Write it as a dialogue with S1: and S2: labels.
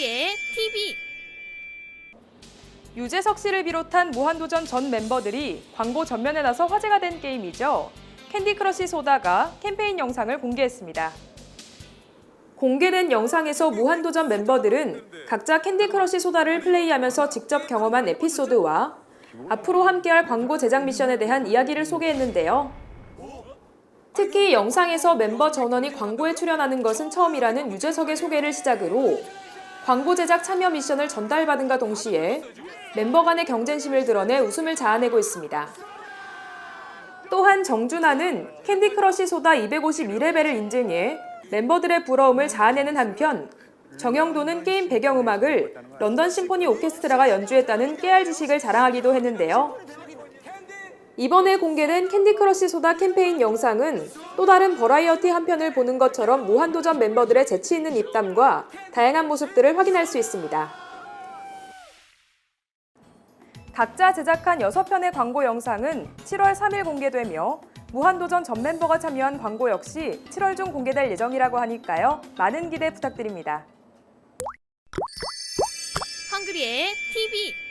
S1: 한글이의 TV
S2: 유재석 씨를 비롯한 무한도전 전 멤버들이 광고 전면에 나서 화제가 된 게임이죠. 캔디 크러쉬 소다가 캠페인 영상을 공개했습니다. 공개된 영상에서 무한도전 멤버들은 각자 캔디 크러쉬 소다를 플레이하면서 직접 경험한 에피소드와 앞으로 함께할 광고 제작 미션에 대한 이야기를 소개했는데요. 특히 영상에서 멤버 전원이 광고에 출연하는 것은 처음이라는 유재석의 소개를 시작으로 광고 제작 참여 미션을 전달받은가 동시에 멤버 간의 경쟁심을 드러내 웃음을 자아내고 있습니다. 또한 정준하는 캔디 크러쉬 소다 252레벨을 인증해 멤버들의 부러움을 자아내는 한편 정영도는 게임 배경음악을 런던 심포니 오케스트라가 연주했다는 깨알 지식을 자랑하기도 했는데요. 이번에 공개된 캔디 크러쉬 소다 캠페인 영상은 또 다른 버라이어티 한 편을 보는 것처럼 무한도전 멤버들의 재치 있는 입담과 다양한 모습들을 확인할 수 있습니다. 각자 제작한 6편의 광고 영상은 7월 3일 공개되며 무한도전 전 멤버가 참여한 광고 역시 7월 중 공개될 예정이라고 하니까요. 많은 기대 부탁드립니다.
S1: 한글이의 TV